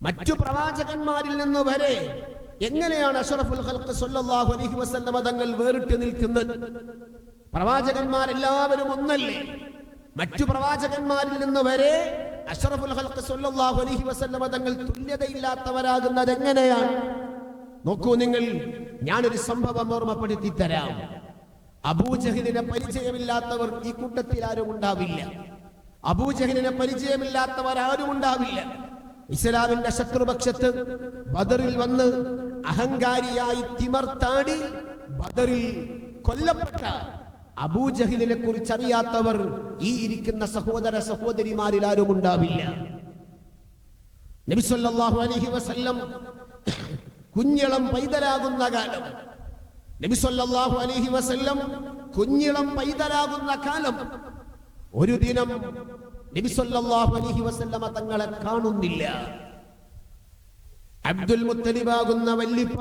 മറ്റു പ്രവാചകന്മാരിൽ നിന്ന് വരെ എങ്ങനെയാണ് അഷറഫുൽ ഖൽഖ് സല്ലല്ലാഹു അലൈഹി വസല്ലമ തങ്ങൾ വേറിട്ട് നിൽക്കുന്നത്? പ്രവാചകന്മാരെല്ലാവരും ഒന്നല്ലേ? മറ്റു പ്രവാചകന്മാരിൽ നിന്ന് വരെ അഷറഫുൽ ഖൽഖ് സല്ലല്ലാഹു അലൈഹി വസല്ലമ തങ്ങൾ തുല്യതയില്ലാത്തവരാകുന്നത് എങ്ങനെയാണ് നോക്കൂ നിങ്ങൾ ഞാനൊരു സംഭവം ഓർമ്മപ്പെടുത്തി തരാം അബൂജഹിദിനെ പരിചയമില്ലാത്തവർ ഈ കൂട്ടത്തിൽ ആരും ഉണ്ടാവില്ല. അബൂജഹിദിനെ പരിചയമില്ലാത്തവർ ആരും ഉണ്ടാവില്ല. ഇസ്ലാമിന്റെ ശത്രുപക്ഷത്ത് ബദറിൽ വന്ന് അഹങ്കാരിയായി തിമർത്താടി ബദറിൽ കൊല്ലപ്പെട്ട അബൂജഹിലിനെ കുറിച്ച് അറിയാത്തവർ ഈ ഇരിക്കുന്ന സഹോദര സഹോദരിമാരിൽ ആരും ഉണ്ടാവില്ല. നബിസല്ലാഹു അലൈഹി വസല്ലം കുഞ്ഞിളം പൈതലാകുന്ന കാലം. നബിസൊല്ലാഹു അലൈഹി വസല്ലം കുഞ്ഞിളം പൈതലാകുന്ന കാലം. ഒരു ദിനം വസല്ലമ തങ്ങളെ കാണുന്നില്ല. അബ്ദുൽ മുത്തലിബാകുന്ന വല്ലിപ്പ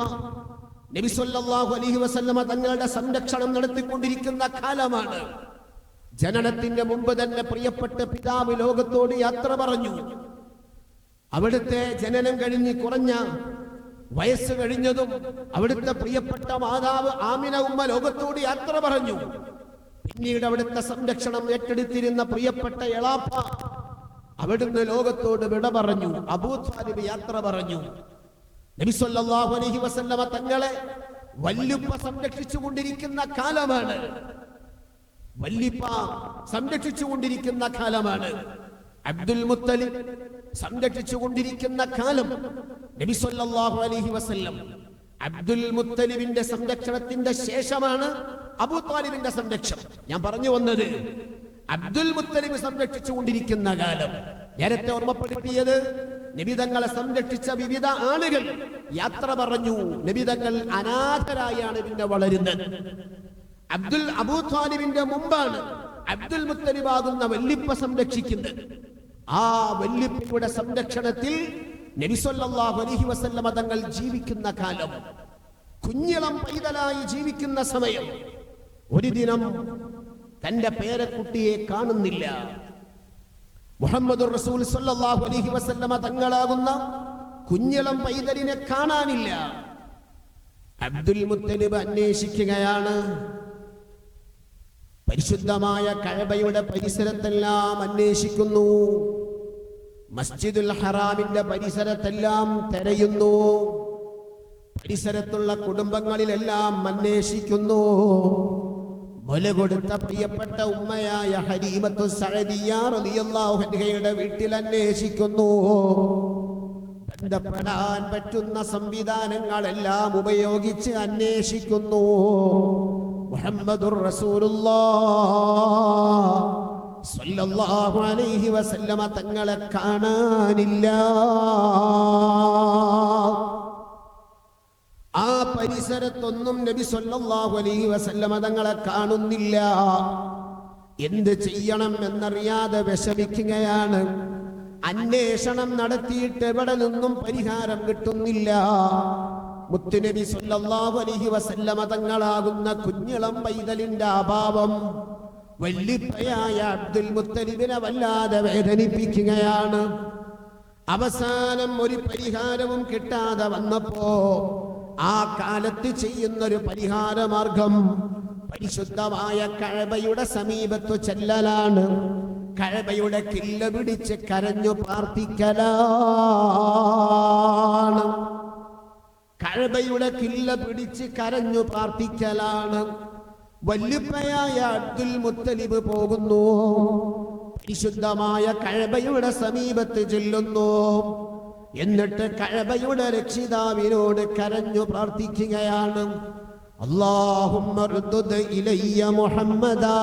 നബിസൊല്ലാഹു അലൈഹി വസല്ലമ തങ്ങളുടെ സംരക്ഷണം നടത്തിക്കൊണ്ടിരിക്കുന്ന കാലമാണ്. ജനനത്തിന്റെ മുമ്പ് തന്നെ പ്രിയപ്പെട്ട പിതാവ് ലോകത്തോട് യാത്ര പറഞ്ഞു. അവിടുത്തെ ജനനം കഴിഞ്ഞ് കുറഞ്ഞ വയസ്സ് കഴിഞ്ഞതും അവിടുത്തെ പ്രിയപ്പെട്ട മാതാവ് ആമിന ഉമ്മ ലോകത്തോട് യാത്ര പറഞ്ഞു. പിന്നീട് അവിടുത്തെ സംരക്ഷണം ഏറ്റെടുത്തിരുന്ന പ്രിയപ്പെട്ട എളാപ്പ അവിടുന്ന് ലോകത്തോട് വിട പറഞ്ഞു അബൂ താലിബ് യാത്ര പറഞ്ഞു. നബി സല്ലല്ലാഹു അലൈഹി വസല്ലമ തങ്ങളെ വല്ലുപ്പ സംരക്ഷിച്ചു കൊണ്ടിരിക്കുന്ന കാലമാണ്. വല്ലിപ്പ സംരക്ഷിച്ചു കൊണ്ടിരിക്കുന്ന കാലമാണ്. അബ്ദുൽ മുത്തലി സംരക്ഷിച്ചു കൊണ്ടിരിക്കുന്ന കാലം നബി സല്ലല്ലാഹു അലൈഹി വസല്ലം. അബ്ദുൽ മുത്തലിബിന്റെ സംരക്ഷണത്തിന്റെ ശേഷമാണ് അബൂ താലിബിന്റെ സംരക്ഷണം. ഞാൻ പറഞ്ഞു വന്നത് അബ്ദുൽ മുത്തലിബ് സംരക്ഷിച്ചു കൊണ്ടിരിക്കുന്ന കാലം. നേരത്തെ ഓർമ്മപ്പെടുത്തിയത് നിബിതങ്ങളെ സംരക്ഷിച്ച വിവിധ ആളുകൾ. യാത്ര പറഞ്ഞു നിബിതങ്ങൾ അനാഥരായാണ് പിന്നെ വളരുന്നത്. അബ്ദുൽ അബൂ താലിബിന്റെ മുമ്പാണ് അബ്ദുൽ മുത്തലിബാകുന്ന വല്ലിപ്പ സംരക്ഷിക്കുന്നത്. ആ വല്ലിപ്പയുടെ സംരക്ഷണത്തിൽ നബിസൊല്ലാഹു അലൈഹി വസല്ലമ തങ്ങൾ ജീവിക്കുന്ന കാലം. കുഞ്ഞിളം പൈതലായി ജീവിക്കുന്ന സമയം. ഒരു ദിനം തന്റെ പേരക്കുട്ടിയെ കാണുന്നില്ല. മുഹമ്മദ് റസൂൽ അലൈഹി വസല്ലമ തങ്ങളാകുന്ന കുഞ്ഞിളം പൈതലിനെ കാണാനില്ല. അബ്ദുൽ മുത്തലിബ് അന്വേഷിക്കുകയാണ്. പരിശുദ്ധമായ കഴബയുടെ പരിസരത്തെല്ലാം അന്വേഷിക്കുന്നു. മസ്ജിദുൽ ഹറാമിന്റെ പരിസരത്തെല്ലാം തെരയുന്നു. പരിസരത്തുള്ള കുടുംബങ്ങളിലെല്ലാം അന്വേഷിക്കുന്നു. മുല കൊടുത്ത പ്രിയപ്പെട്ട ഉമ്മയായ ഹരീമത്തു അൻഹയുടെ വീട്ടിൽ അന്വേഷിക്കുന്നു. ബന്ധപ്പെടാൻ പറ്റുന്ന സംവിധാനങ്ങളെല്ലാം ഉപയോഗിച്ച് അന്വേഷിക്കുന്നു. മുഹമ്മദുർ റസൂലുള്ളാഹ് സല്ലല്ലാഹു അലൈഹി വസല്ലമ തങ്ങളെ കാണാനില്ല. പരിസരത്തൊന്നും നബി സല്ലല്ലാഹു അലൈഹി വസല്ലമ തങ്ങളെ കാണുന്നില്ല. എന്ത് ചെയ്യണം എന്നറിയാതെ വിഷമിക്കുകയാണ്. അന്വേഷണം നടത്തിയിട്ട് എവിടെ നിന്നും പരിഹാരം കിട്ടുന്നില്ല. മുത്തുനബി സല്ലല്ലാഹു അലൈഹി വസല്ലമ തങ്ങളാകുന്ന കുഞ്ഞിളം പൈതലിന്റെ അഭാവം വല്ലിപ്പയായ അബ്ദുൽ മുത്തലിബിനെ വല്ലാതെ വേദനിപ്പിക്കുകയാണ്. അവസാനം ഒരു പരിഹാരവും കിട്ടാതെ വന്നപ്പോ ആ കാലത്ത് ചെയ്യുന്നൊരു പരിഹാര മാർഗം പരിശുദ്ധമായ കഴബയുടെ സമീപത്ത് ചെല്ലലാണ്. കഴബയുടെ കില്ല പിടിച്ച് കരഞ്ഞു പ്രാർത്ഥിക്കലാണ്. കഴബയുടെ കില്ല പിടിച്ച് കരഞ്ഞു പ്രാർത്ഥിക്കലാണ്. വല്ലുപ്പയായ അബ്ദുൽ മുത്തലിബ് പോകുന്നു. പരിശുദ്ധമായ കഴബയുടെ സമീപത്ത് ചെല്ലുന്നു. എന്നിട്ട് കഴബയുടെ രക്ഷിതാവിനോട് കരഞ്ഞു പ്രാർത്ഥിക്കുകയാണ്. മുഹമ്മദാ.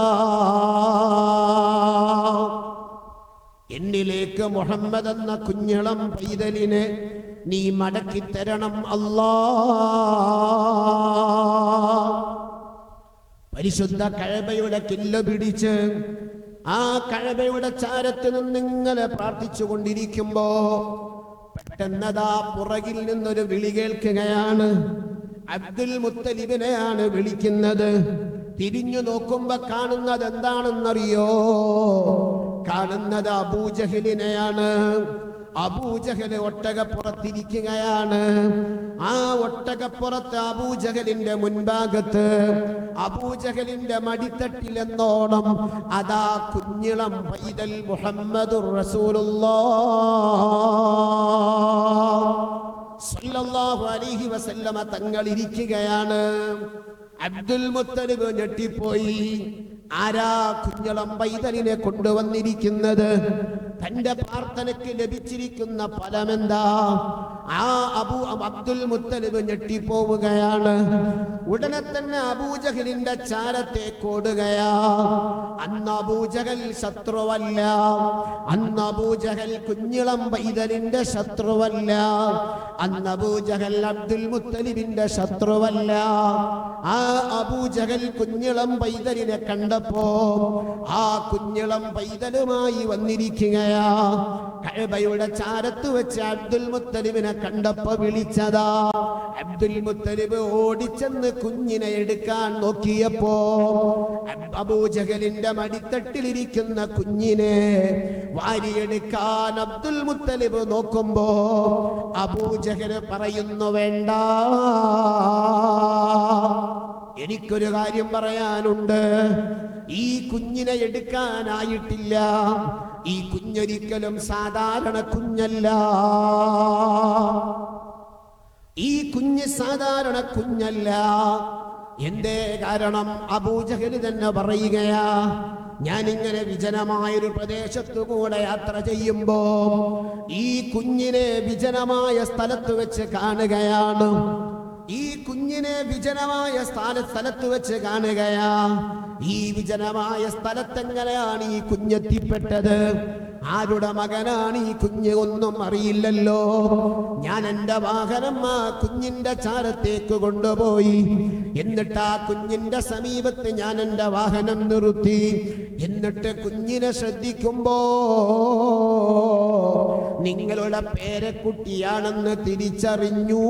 എന്നിലേക്ക് മുഹമ്മദ് എന്ന കുഞ്ഞളം പൈതലിനെ നീ മടക്കി തരണം അല്ലാ. പരിശുദ്ധ കഴബയുടെ കില്ല പിടിച്ച് ആ കഴബയുടെ ചാരത്ത് നിങ്ങളെ പ്രാർത്ഥിച്ചു കൊണ്ടിരിക്കുമ്പോ പെട്ടെന്നതാ പുറകിൽ നിന്നൊരു വിളി കേൾക്കുകയാണ്. അബ്ദുൽ മുത്തലിബിനെയാണ് വിളിക്കുന്നത്. തിരിഞ്ഞു നോക്കുമ്പോ കാണുന്നത് എന്താണെന്നറിയോ കാണുന്നത് അബൂജഹിലിനെയാണ്. അബൂജഹൽ ഒട്ടകപ്പുറത്തിരിക്കുകയാണ്. ആ ഒട്ടകപ്പുറത്ത് അബൂജഹലിന്റെ മുൻഭാഗത്ത് അബൂജഹലിന്റെ മടിത്തട്ടിലെന്നോണം അതാ കുഞ്ഞിളം പൈതൽ മുഹമ്മദ് തങ്ങളിരിക്കുകയാണ് വസല്ലമ അബ്ദുൽ മുത്തലിബ് ഞെട്ടിപ്പോയി. ആരാ കുഞ്ഞളം പൈതലിനെ കൊണ്ടുവന്നിരിക്കുന്നത്? തന്റെ പ്രാർത്ഥനയ്ക്ക് ലഭിച്ചിരിക്കുന്ന ഫലമെന്താ? ആ അബു അബ്ദുൽ മുത്തലിബ് ഞെട്ടിപ്പോവുകയാണ്. ഉടനെ തന്നെ അബൂജഹലിന്റെ ചാരത്തേക്ക് ഓടുകയാ. അന്ന് അബൂജഹൽ ശത്രുവല്ല. അന്ന് അബൂജഹൽ കുഞ്ഞിളം പൈതലിന്റെ ശത്രുവല്ല. അന്ന് അബൂജഹൽ അബ്ദുൽ മുത്തലിബിന്റെ ശത്രുവല്ല. ആ അബൂജഹൽ കുഞ്ഞിളം പൈതലിനെ കണ്ടപ്പോ ആ കുഞ്ഞിളം പൈതലുമായി വന്നിരിക്കുകയാ കഴബയുടെ ചാരത്ത് വെച്ച് അബ്ദുൽ മുത്തലിബിനെ കണ്ടപ്പോ വിളിച്ചതാ. അബ്ദുൽ മുത്തലിബ് ഓടിച്ചെന്ന് കുഞ്ഞിനെ എടുക്കാൻ നോക്കിയപ്പോ അബൂജകലിന്റെ മടിത്തട്ടിലിരിക്കുന്ന കുഞ്ഞിനെ വാരിയെടുക്കാൻ അബ്ദുൽ മുത്തലിബ് നോക്കുമ്പോ അബൂജഹൽ പറയുന്നു വേണ്ട. എനിക്കൊരു കാര്യം പറയാനുണ്ട്. ഈ കുഞ്ഞിനെ എടുക്കാനായിട്ടില്ല. ഈ കുഞ്ഞൊരിക്കലും സാധാരണ കുഞ്ഞല്ല. ഈ കുഞ്ഞ് സാധാരണ കുഞ്ഞല്ല. എന്തേ കാരണം? അബൂജഹൽ തന്നെ പറയുകയാ ഞാൻ വിജനമായൊരു പ്രദേശത്തു കൂടെ യാത്ര ചെയ്യുമ്പോ ഈ കുഞ്ഞിനെ വിജനമായ സ്ഥലത്ത് വെച്ച് കാണുകയാണ്. ഈ കുഞ്ഞിനെ വിജനമായ സ്ഥല സ്ഥലത്ത് വെച്ച് കാണുകയാ. ഈ വിജനമായ സ്ഥലത്തെങ്ങനെയാണ് ഈ കുഞ്ഞെത്തിപ്പെട്ടത്? ആരുടെ മകനാണ് ഈ കുഞ്ഞ് ഒന്നും അറിയില്ലല്ലോ. ഞാൻ എന്റെ വാഹനം ആ കുഞ്ഞിന്റെ ചാരത്തേക്ക് കൊണ്ടുപോയി. എന്നിട്ട് ആ കുഞ്ഞിന്റെ സമീപത്ത് ഞാൻ എന്റെ വാഹനം നിർത്തി. എന്നിട്ട് കുഞ്ഞിനെ ശ്രദ്ധിക്കുമ്പോ നിങ്ങളുടെ പേരക്കുട്ടിയാണെന്ന് തിരിച്ചറിഞ്ഞു.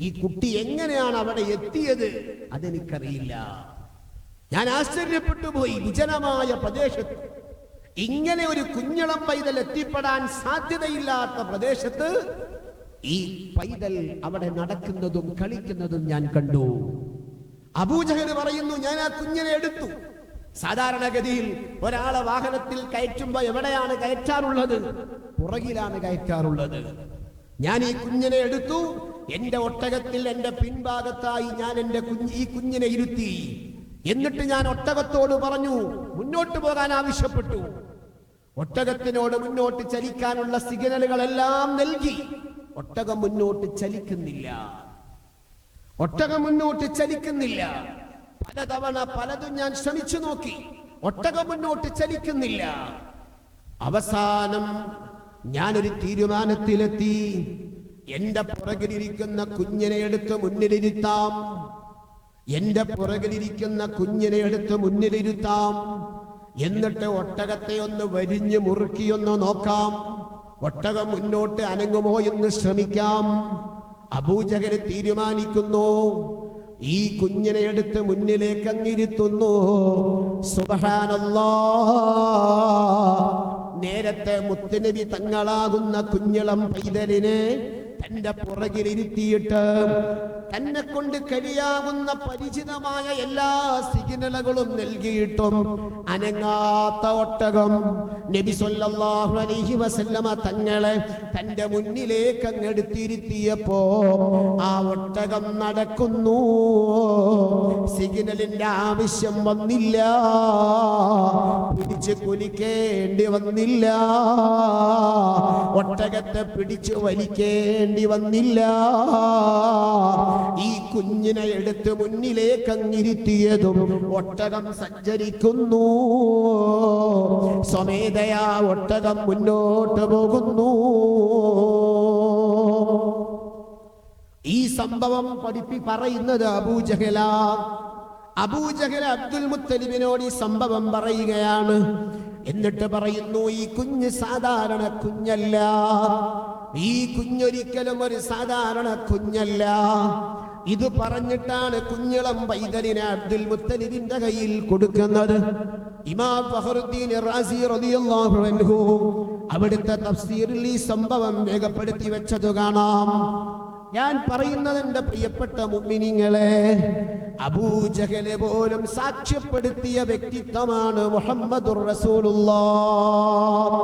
ഈ കുട്ടി എങ്ങനെയാണ് അവിടെ എത്തിയത്? അതെനിക്കറിയില്ല. ഞാൻ ആശ്ചര്യപ്പെട്ടു പോയി. വിജനമായ പ്രദേശത്ത്. ഇങ്ങനെ ഒരു കുഞ്ഞളം പൈതൽ എത്തിപ്പെടാൻ സാധ്യതയില്ലാത്ത പ്രദേശത്ത് ഈ പൈതൽ അവിടെ നടക്കുന്നതും കളിക്കുന്നതും ഞാൻ കണ്ടു. അബൂജഹൽ പറയുന്നു ഞാൻ ആ കുഞ്ഞിനെ എടുത്തു. സാധാരണഗതിയിൽ ഒരാളെ വാഹനത്തിൽ കയറ്റുമ്പോ എവിടെയാണ് കയറ്റാറുള്ളത്? പുറകിലാണ് കയറ്റാറുള്ളത്. ഞാൻ ഈ കുഞ്ഞിനെ എടുത്തു. എന്റെ ഒട്ടകത്തിൽ എന്റെ പിൻഭാഗത്തായി ഞാൻ എന്റെ കുഞ്ഞ് ഈ കുഞ്ഞിനെ ഇരുത്തി. എന്നിട്ട് ഞാൻ ഒട്ടകത്തോട് പറഞ്ഞു മുന്നോട്ട് പോകാൻ ആവശ്യപ്പെട്ടു. ഒട്ടകത്തിനോട് മുന്നോട്ട് ചലിക്കാനുള്ള സിഗ്നലുകളെല്ലാം നൽകി. ഒട്ടകം മുന്നോട്ട് ചലിക്കുന്നില്ല. ഒട്ടകം മുന്നോട്ട് ചലിക്കുന്നില്ല. പലതവണ പലതും ഞാൻ ശ്രമിച്ചു നോക്കി. ഒട്ടകം മുന്നോട്ട് ചലിക്കുന്നില്ല. അവസാനം ഞാനൊരു തീരുമാനത്തിലെത്തി. എന്റെ പുറകിലിരിക്കുന്ന കുഞ്ഞിനെ എടുത്ത് മുന്നിലിരുത്താം. എന്റെ പുറകിലിരിക്കുന്ന കുഞ്ഞിനെ എടുത്ത് മുന്നിലിരുത്താം. എന്നിട്ട് ഒട്ടകത്തെ ഒന്ന് വരിഞ്ഞു മുറുക്കിയൊന്ന് നോക്കാം. ഒട്ടകം മുന്നോട്ട് അനങ്ങുമോ എന്ന് ശ്രമിക്കാം. അബൂജകര് തീരുമാനിക്കുന്നു. ഈ കുഞ്ഞിനെ എടുത്ത് മുന്നിലേക്ക് അങ്ങിരുത്തുന്നു സുബഹാനല്ലാ നേരത്തെ മുത്തുനബി തങ്ങളാകുന്ന കുഞ്ഞളം പൈതലിനെ തന്റെ പുറകിലിരുത്തിയിട്ട് തന്നെ കൊണ്ട് കഴിയാവുന്ന പരിചിതമായ എല്ലാ സിഗ്നലുകളും നൽകിയിട്ടും അനങ്ങാത്ത ഒട്ടകം. നബി സല്ലല്ലാഹു അലൈഹി വസല്ലമ തങ്ങളെ തന്റെ മുന്നിലേക്ക് അങ്ങെടുത്തിരുത്തിയപ്പോ ആ ഒട്ടകം നടക്കുന്നു. സിഗ്നലിന്റെ ആവശ്യം വന്നില്ല. പിടിച്ച് കുലിക്കേണ്ടി വന്നില്ല. ഒട്ടകത്തെ പിടിച്ചു വലിക്കേണ്ടി വന്നില്ല. ഈ കുഞ്ഞിനെ എടുത്ത് മുന്നിലേക്ക് അങ്ങിരുത്തിയതും ഒട്ടകം സഞ്ചരിക്കുന്നു. സ്വമേധയാ ഒട്ടകം മുന്നോട്ട് പോകുന്നു. ഈ സംഭവം പഠിപ്പി പറയുന്നത് അബൂജഹല അബൂജഹല അബ്ദുൽ മുത്തലിബിനോട് ഈ സംഭവം പറയുകയാണ്. എന്നിട്ട് പറയുന്നു ഈ കുഞ്ഞ് സാധാരണ കുഞ്ഞല്ല. ഈ കുഞ്ഞൊരിക്കലും ഒരു സാധാരണ കുഞ്ഞല്ല. ഇത് പറഞ്ഞിട്ടാണ് കുഞ്ഞളം പൈതലിനെ അബ്ദുൽ മുത്തലിബിന്റെ കയ്യിൽ കൊടുക്കുന്നത്. ഇമാം ഫഹറുദ്ദീൻ റാസി അവിടുത്തെ തഫ്സീറിൽ ഈ സംഭവം രേഖപ്പെടുത്തി വെച്ചത് കാണാം. ഞാൻ പറയുന്നത് എന്റെ പ്രിയപ്പെട്ട മുമ്മിനിങ്ങളെ അബൂജഹലെ പോലും സാക്ഷ്യപ്പെടുത്തിയ വ്യക്തിത്വമാണ് മുഹമ്മദുർ റസൂലുള്ളാഹ്